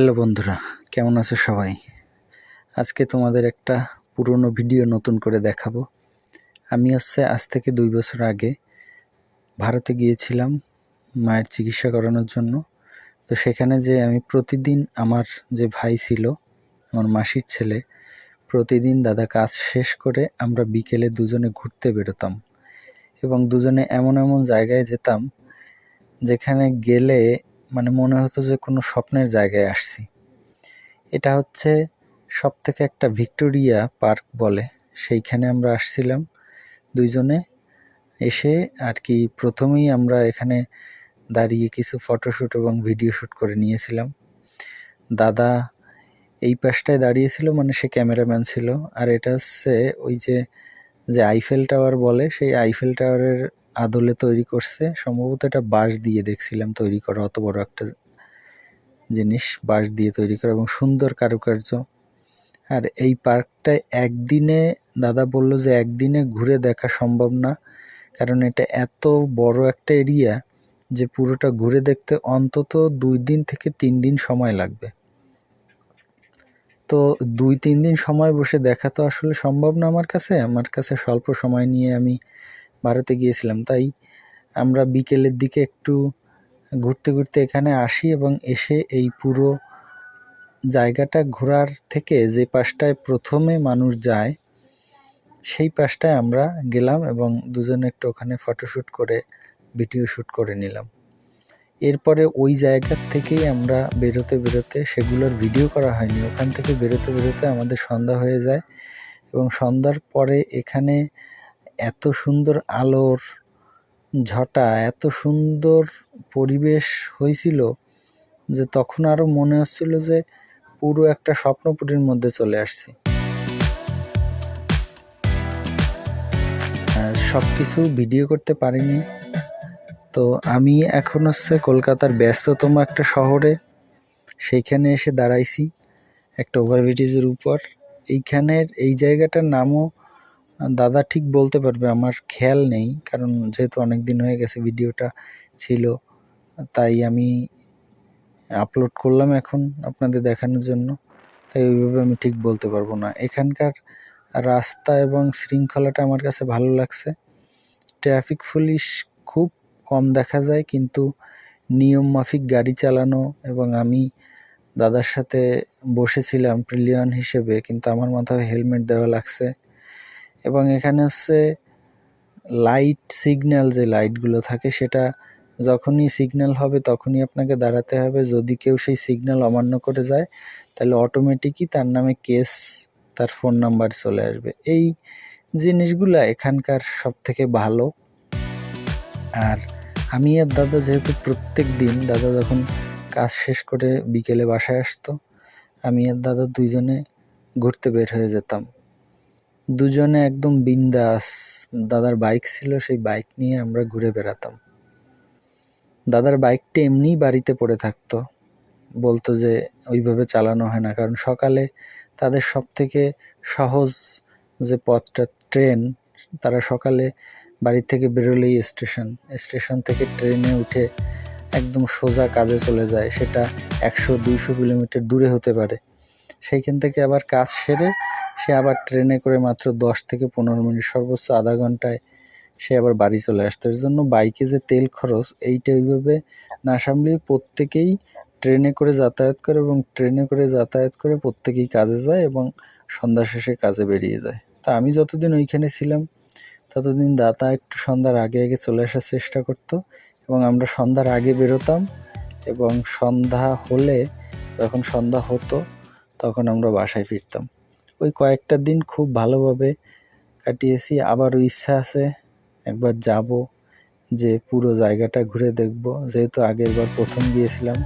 Hello বন্ধুরা, কেমন আছো সবাই? আজকে তোমাদের একটা পুরনো ভিডিও নতুন করে দেখাবো। আমি হচ্ছে আজ থেকে দুই বছর আগে ভারতে গিয়েছিলাম মায়ের চিকিৎসা করানোর জন্য। তো সেখানে যে আমি প্রতিদিন আমার যে ভাই ছিল, আমার মাসির ছেলে, প্রতিদিন দাদা কাজ শেষ করে আমরা বিকেলে দুজনে ঘুরতে বেরোতাম এবং দুজনে এমন এমন জায়গায় যেতাম যেখানে গেলে মানে মনে হতো যে কোনো স্বপ্নের জায়গায় আসছি। এটা হচ্ছে সব থেকে একটা ভিক্টোরিয়া পার্ক বলে। সেইখানে আমরা আসছিলাম দুইজনে। এসে আর কি প্রথমেই আমরা এখানে দাঁড়িয়ে কিছু ফটোশ্যুট এবং ভিডিও শ্যুট করে নিয়েছিলাম। দাদা এই পাশটায় দাঁড়িয়েছিল মানে সে ক্যামেরাম্যান ছিল। আর এটা হচ্ছে ওই যে যে আইফেল টাওয়ার বলে, সেই আইফেল টাওয়ারের আদলে তৈরি করছে। সম্ভবত এটা বাঁশ দিয়ে দেখছিলাম তৈরি করা, অত বড় একটা জিনিস, বাঁশ দিয়ে তৈরি করা এবং সুন্দর কারুকার্য। আর এই পার্কটায় একদিনে, দাদা বলল যে একদিনে ঘুরে দেখা সম্ভব না, কারণ এটা এত বড় একটা এরিয়া যে পুরোটা ঘুরে দেখতে অন্তত দুই দিন থেকে তিন দিন সময় লাগবে। তো দুই, তিন দিন সময় বসে দেখা তো আসলে সম্ভব না আমার কাছে। আমার কাছে স্বল্প সময় নিয়ে আমি ভারতে গিয়েছিলাম। তাই আমরা বিকেলের দিকে একটু ঘুরতে ঘুরতে এখানে আসি এবং এসে এই পুরো জায়গাটা ঘোরার থেকে যে পাশটায় প্রথমে মানুষ যায়, সেই পাশটায় আমরা গেলাম এবং দুজনে একটু ওখানে ফটোশ্যুট করে, ভিডিও শ্যুট করে নিলাম। এরপরে ওই জায়গার থেকেই আমরা বেরোতে বেরোতে সেগুলোর ভিডিও করা হয়নি। ওখান থেকে বেরোতে বেরোতে আমাদের সন্ধ্যা হয়ে যায় এবং সন্ধ্যার পরে এখানে এত সুন্দর আলোর ঝটা, এত সুন্দর পরিবেশ হয়েছিল যে তখন আরও মনে হচ্ছিল যে পুরো একটা স্বপ্নপুরীর মধ্যে চলে আসছি। সব কিছু ভিডিও করতে পারিনি। তো আমি এখন হচ্ছে কলকাতার ব্যস্ততম একটা শহরে, সেইখানে এসে দাঁড়াইছি। একটা ওভারব্রিজের উপর। এইখানের এই জায়গাটার নামও দাদা ঠিক বলতে পারবে, আমার খেয়াল নেই, কারণ যেহেতু অনেক দিন হয়ে গেছে ভিডিওটা ছিল, তাই আমি আপলোড করলাম এখন আপনাদের দেখানোর জন্য, তাই ওইভাবে আমি ঠিক বলতে পারব না। এখানকার রাস্তা এবং শৃঙ্খলাটা আমার কাছে ভালো লাগছে। ট্রাফিক পুলিশ খুব কম দেখা যায়, কিন্তু নিয়ম মাফিক গাড়ি চালানো এবং আমি দাদার সাথে বসেছিলাম প্রিলিয়ন হিসেবে, কিন্তু আমার মাথায় হেলমেট দেওয়া লাগছে। এবং এখানে হচ্ছে লাইট সিগন্যাল যে লাইটগুলো থাকে সেটা যখনই সিগন্যাল হবে তখনই আপনাকে দাঁড়াতে হবে। যদি কেউ সেই সিগন্যাল অমান্য করে যায়, তাহলে অটোমেটিকই তার নামে কেস তার ফোন নাম্বার চলে আসবে। এই জিনিসগুলো এখানকার সব থেকে ভালো। আর আমি আর দাদা যেহেতু প্রত্যেক দিন, দাদা যখন কাজ শেষ করে বিকেলে বাসায় আসতো, আমি আর দাদা দুইজনে ঘুরতে বের হয়ে যেতাম। দুজনে একদম বিন্দাস। দাদার বাইক ছিল, সেই বাইক নিয়ে আমরা ঘুরে বেড়াতাম। দাদার বাইকটা এমনিই বাড়িতে পড়ে থাকতো। বলতো যে, ওইভাবে চালানো হয় না। কারণ সকালে তাদের সব থেকে সহজ যে পথটা ট্রেন, তারা সকালে বাড়ি থেকে বেরোলেই স্টেশন। স্টেশন থেকে ট্রেনে উঠে একদম সোজা কাজে চলে যায়। সেটা একশো, দুইশো কিলোমিটার দূরে হতে পারে। সেইখান থেকে আবার কাজ সেরে সে আবার ট্রেনে করে মাত্র দশ থেকে পনেরো মিনিট সর্বোচ্চ আধা ঘন্টায় সে আবার বাড়ি চলে আসতো। এর জন্য বাইকে যে তেল খরচ, এইটা ওইভাবে না সামলিয়ে প্রত্যেকেই ট্রেনে করে যাতায়াত করে এবং ট্রেনে করে যাতায়াত করে প্রত্যেকেই কাজে যায় এবং সন্ধ্যা শেষে কাজে বেরিয়ে যায়। তা আমি যতদিন ওইখানে ছিলাম, ততদিন দাতা একটু সন্ধ্যার আগে আগে চলে আসার চেষ্টা করতো এবং আমরা সন্ধ্যার আগে বেরোতাম এবং সন্ধ্যা হলে, যখন সন্ধ্যা হতো, তখন আমরা বাসায় ফিরতাম। ওই কয়েকটা দিন খুব ভালোভাবে কাটিয়েছি। আবারও ইচ্ছা আছে একবার যাব, যে পুরো জায়গাটা ঘুরে দেখব। যেহেতু আগের বার প্রথম গিয়েছিলাম।